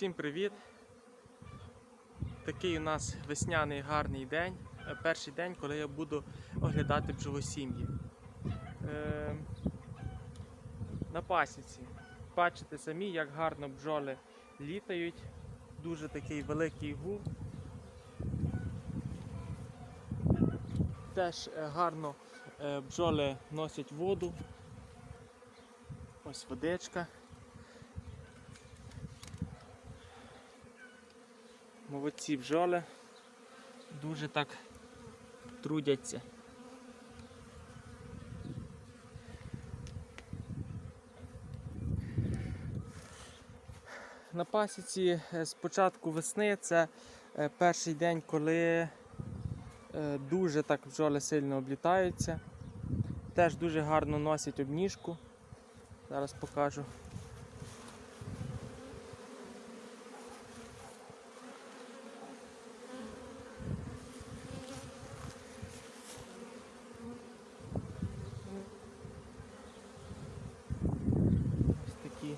Всім привіт! Такий у нас весняний гарний день. Е, Перший день, коли я буду оглядати бджолосім'ї. Е, на пасіці. Бачите самі, як гарно бджоли літають. Дуже такий великий гул. Теж е, гарно е, бджоли носять воду. Ось водичка. Молодці бджоли. Дуже так трудяться. На пасіці е, з початку весни це е, перший день, коли е, дуже так бджоли сильно облітаються. Теж дуже гарно носять обніжку. Зараз покажу. Ось такі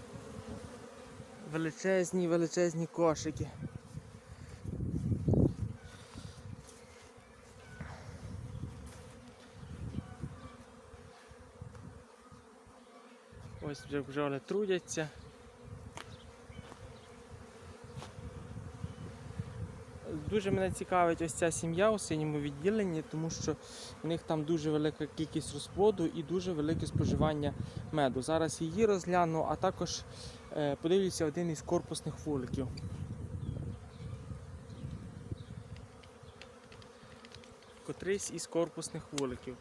величезні, величезні кошики. Ось вже бджоли трудяться. Дуже мене цікавить ось ця сім'я у синьому відділенні, тому що в них там дуже велика кількість розплоду і дуже велике споживання меду. Зараз її розгляну, а також подивлюся один із корпусних вуликів. Котрийсь із корпусних вуликів.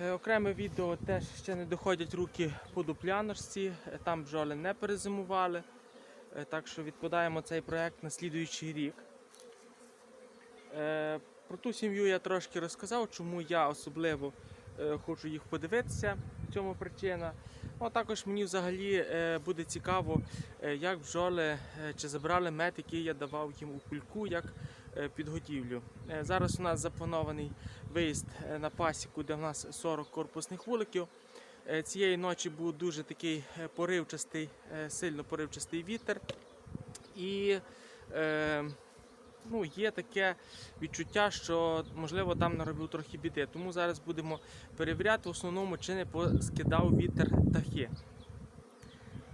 Е, Окреме відео теж ще не доходять руки по дупляночці, е, там бджоли не перезимували. Е, Так що відкладаємо цей проект на слідуючий рік. Е, Про ту сім'ю я трошки розказав, чому я особливо е, хочу їх подивитися. В цьому причина. Ну, а також мені взагалі е, буде цікаво, е, як бджоли е, чи забрали мед, який я давав їм у кульку, як підготівлю. Зараз у нас запланований виїзд на пасіку, де в нас 40 корпусних вуликів. Цієї ночі був дуже такий поривчастий, сильно поривчастий вітер. І ну, є таке відчуття, що можливо там наробив трохи біди. Тому зараз будемо перевіряти в основному, чи не поскидав вітер дахи.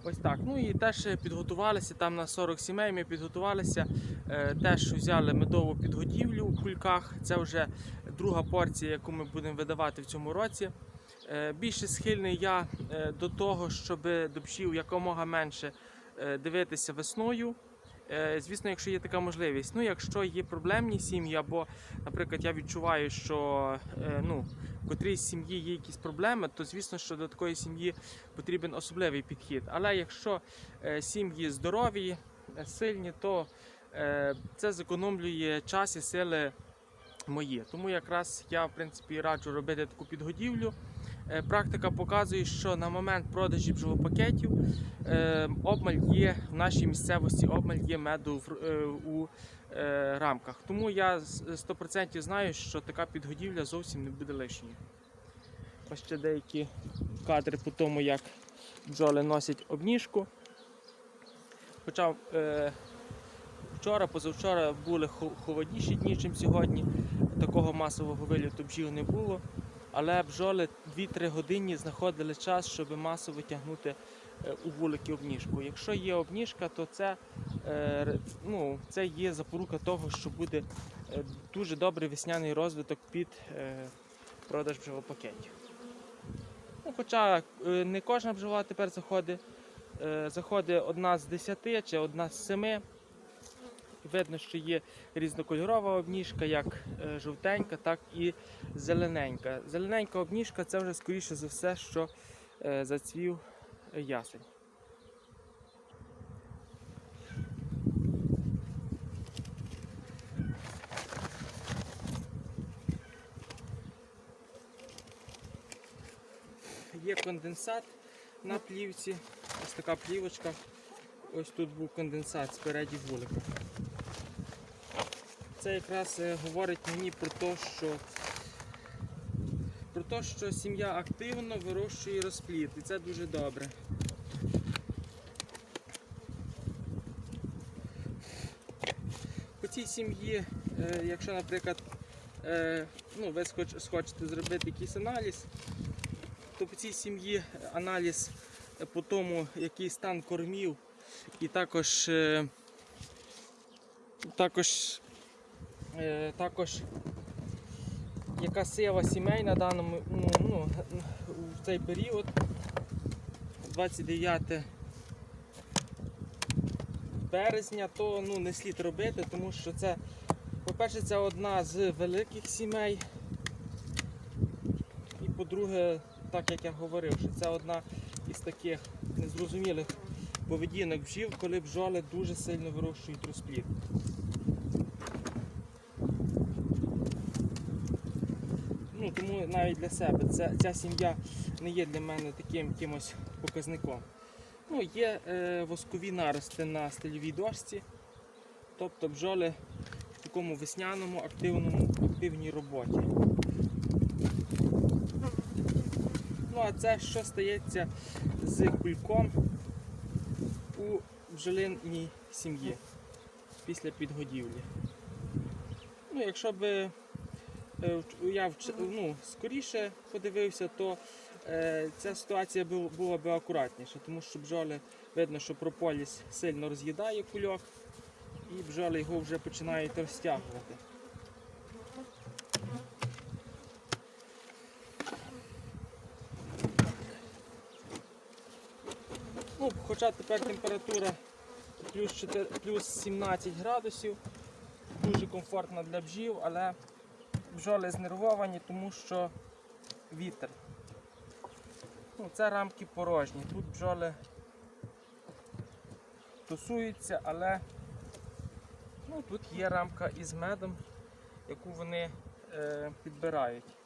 Ось так. Ну і теж підготувалися там на 40 сімей. Ми підготувалися, е, теж взяли медову підготівлю у кульках. Це вже друга порція, яку ми будемо видавати в цьому році. Е, Більше схильний я е, до того, щоб до пшів якомога менше дивитися весною. Е, Звісно, якщо є така можливість. Ну, якщо є проблемні сім'ї, або, наприклад, я відчуваю, що е, ну, в котрійсь сім'ї є якісь проблеми, то звісно, що до такої сім'ї потрібен особливий підхід. Але якщо е, сім'ї здорові, сильні, то це зекономлює час і сили мої. Тому якраз я в принципі раджу робити таку підгодівлю. Е, Практика показує, що на момент продажі бджолопакетів е, обмаль є в нашій місцевості, обмаль є меду е, у рамках. Тому я 100% знаю, що така підгодівля зовсім не буде лишньою. Ось ще деякі кадри по тому, як бджоли носять обніжку. Хоча вчора, позавчора були холодніші дні, ніж сьогодні. Такого масового виліту бджіл не було. Але бджоли 2-3 години знаходили час, щоб масово тягнути е, у вулики обніжку. Якщо є обніжка, то це, е, ну, це є запорука того, що буде е, дуже добрий весняний розвиток під продаж бджолопакетів. Ну, хоча не кожна бджола тепер заходить. Заходить одна з 10 чи одна з 7. Видно, що є різнокольорова обніжка, як е, жовтенька, так і зелененька. Зелененька обніжка це вже скоріше за все, що е, зацвів ясень. Є конденсат на плівці. Ось така плівочка. Ось тут був конденсат спереді вулика. Це якраз е, говорить мені про те, що про те, що сім'я активно вирощує розплід, і це дуже добре. цій сім'ї, е, якщо, наприклад, е, ну, ви схочете зробити якийсь аналіз, то по цій сім'ї аналіз по тому, який стан кормів, і також, також, також яка сила сімей на даному ну, ну, в цей період. 29 березня, то ну, не слід робити, тому що це, по-перше, це одна з великих сімей. І по-друге, так як я говорив, що це одна із таких незрозумілих поведінок бджіл, коли бджоли дуже сильно вирощують розплід. Тому навіть для себе це, ця сім'я не є для мене таким якимось показником. Ну, є е, воскові нарости на стильовій дошці, тобто бджоли в такому весняному активному, активній роботі. Ну, а це що стається з кульком у бджолинній сім'ї після підгодівлі. Ну, якщо би я ну, скоріше подивився, то е, ця ситуація бу- була б акуратніша, тому що бджоли видно, що прополіс сильно роз'їдає кульок, і бджоли його вже починають розтягувати. Ну, хоча тепер температура плюс, 4, плюс 17 градусів, дуже комфортно для бджіл, але бджоли знервовані, тому що вітер. Ну, це рамки порожні. Тут бджоли тусуються, але ну, тут є рамка із медом, яку вони е, підбирають.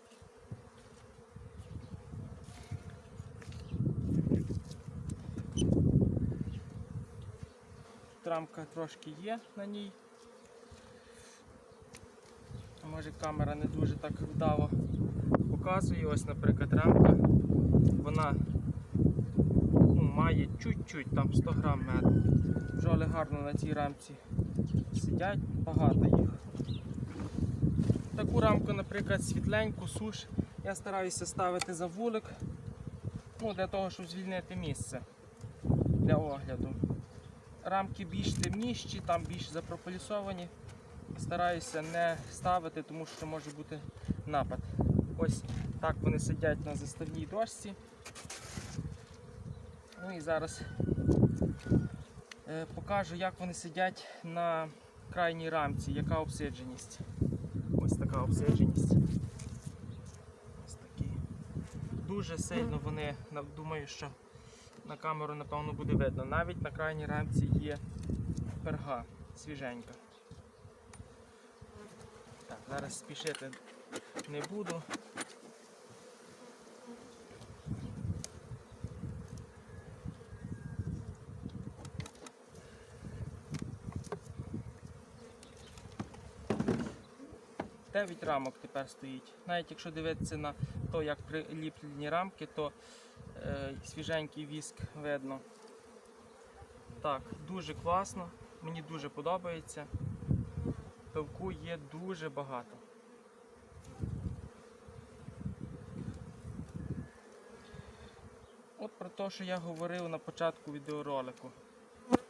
Тут рамка трошки є на ній. Може камера не дуже так вдало показує. Ось, наприклад, рамка. Вона ну, має чуть-чуть, там 100 грам меду. Бджоли гарно на цій рамці сидять, багато їх. Таку рамку, наприклад, світленьку, суш, я стараюся ставити за вулик, ну, для того, щоб звільнити місце для огляду. Рамки більш темніші, там більш запрополісовані. Стараюся не ставити, тому що може бути напад. Ось так вони сидять на заставній дошці. Ну і зараз е, покажу, як вони сидять на крайній рамці, яка обсидженість. Ось така обсидженість. Ось такі. Дуже сильно вони, думаю, що на камеру напевно буде видно. Навіть на крайній рамці є перга свіженька. Так, зараз спішити не буду. Дев'ять рамок тепер стоїть. Навіть якщо дивитися на те, як приліплені рамки, то е, свіженький віск видно. Так, дуже класно, мені дуже подобається. Пилку є дуже багато. От про те, що я говорив на початку відеоролику,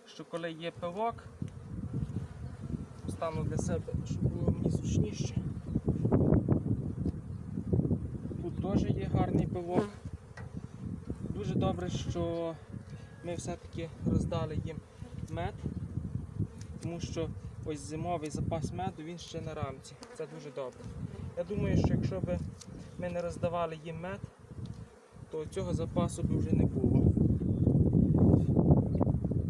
що коли є пилок, стану для себе, щоб було мені зручніше. Тут теж є гарний пилок. Дуже добре, що ми все-таки роздали їм мед, тому що ось зимовий запас меду він ще на рамці. Це дуже добре. Я думаю, що якщо б ми не роздавали їм мед, то цього запасу б вже не було.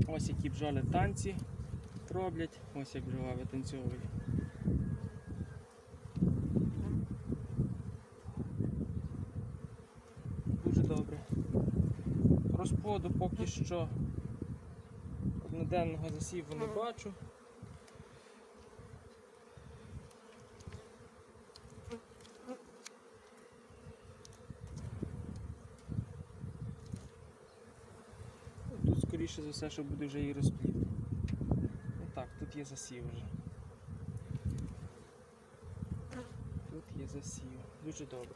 Ось які бджоли танці роблять, ось як бджола витанцьовує. Дуже добре. Розплоду поки що одноденного засіву не бачу. за все, що буде вже її розплід. Ну Отак, тут є засів вже. Тут є засів. Дуже добре.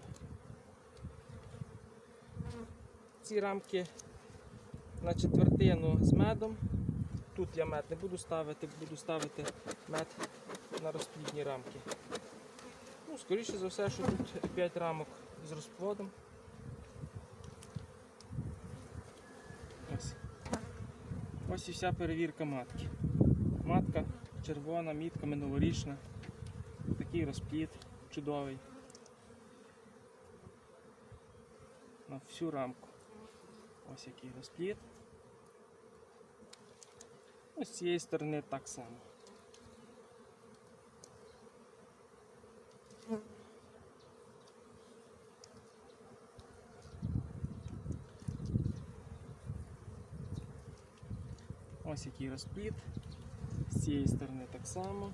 Ці рамки на четвертину з медом. Тут я мед не буду ставити, буду ставити мед на розплідні рамки. Ну, Скоріше за все, що тут 5 рамок з розплодом. Ось і вся перевірка матки. Матка червона, мітка минулорічна. Такий розплід чудовий. На всю рамку. Ось який розплід. Ось з цієї сторони так само. Ось який розплід. З цієї сторони так само.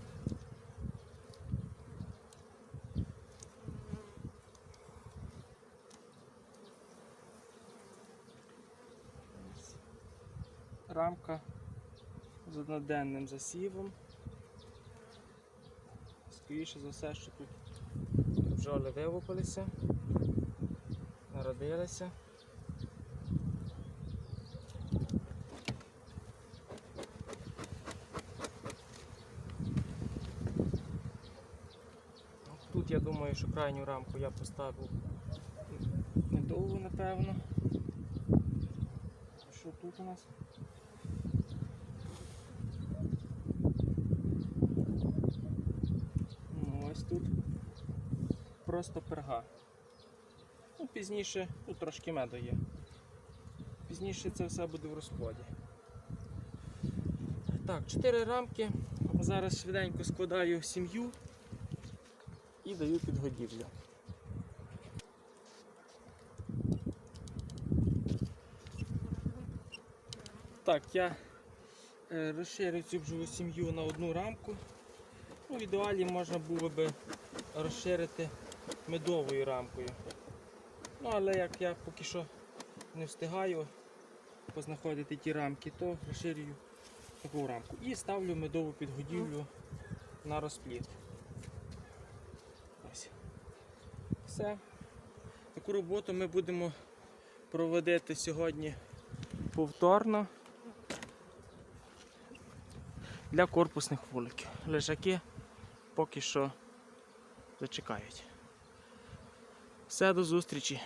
Рамка з одноденним засівом. Скоріше за все, що тут бджоли вилупилися, народилися. Тут я думаю, що крайню рамку я поставив недовго, напевно. Що тут у нас? Ну, ось тут просто перга. Ну, пізніше, тут трошки меду є. Пізніше це все буде в розплоді. Так, чотири рамки. Зараз швиденько складаю сім'ю і даю підгодівлю. Так, я е, розширю цю бджолу сім'ю на одну рамку. Ну, в ідеалі можна було би розширити медовою рамкою. Ну, але як я поки що не встигаю познаходити ті рамки, то розширюю таку рамку. І ставлю медову підгодівлю на розплід. Ось. Все. Таку роботу ми будемо проводити сьогодні повторно для корпусних вуликів. Лежаки поки що зачекають. Все, до зустрічі.